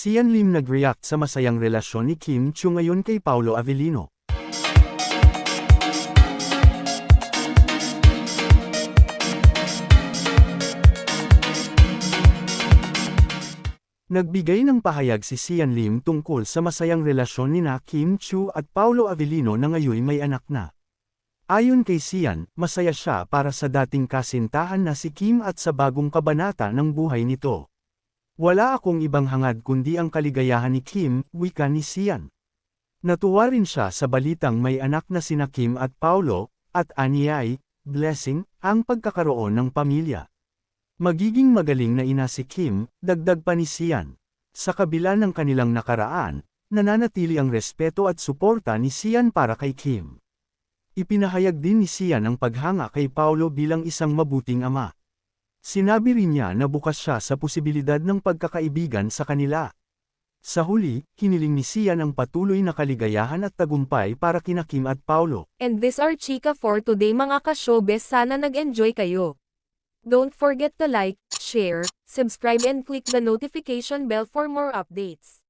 Sian Lim nag-react sa masayang relasyon ni Kim Chiu ngayon kay Paulo Avellino. Nagbigay ng pahayag si Sian Lim tungkol sa masayang relasyon ni na Kim Chiu at Paulo Avellino na ngayon may anak na. Ayon kay Sian, masaya siya para sa dating kasintahan na si Kim at sa bagong kabanata ng buhay nito. Wala akong ibang hangad kundi ang kaligayahan ni Kim, wika ni Sian. Natuwa rin siya sa balitang may anak na sina Kim at Paulo, at aniyay, blessing, ang pagkakaroon ng pamilya. Magiging magaling na ina si Kim, dagdag pa ni Sian. Sa kabila ng kanilang nakaraan, nananatili ang respeto at suporta ni Sian para kay Kim. Ipinahayag din ni Sian ang paghanga kay Paulo bilang isang mabuting ama. Sinabi rin niya na bukas siya sa posibilidad ng pagkakaibigan sa kanila. Sa huli, hiniling ni Sian ang patuloy na kaligayahan at tagumpay para kina Kim at Paulo. And this are chika for today mga ka-showbiz sana nag-enjoy kayo. Don't forget to like, share, subscribe and click the notification bell for more updates.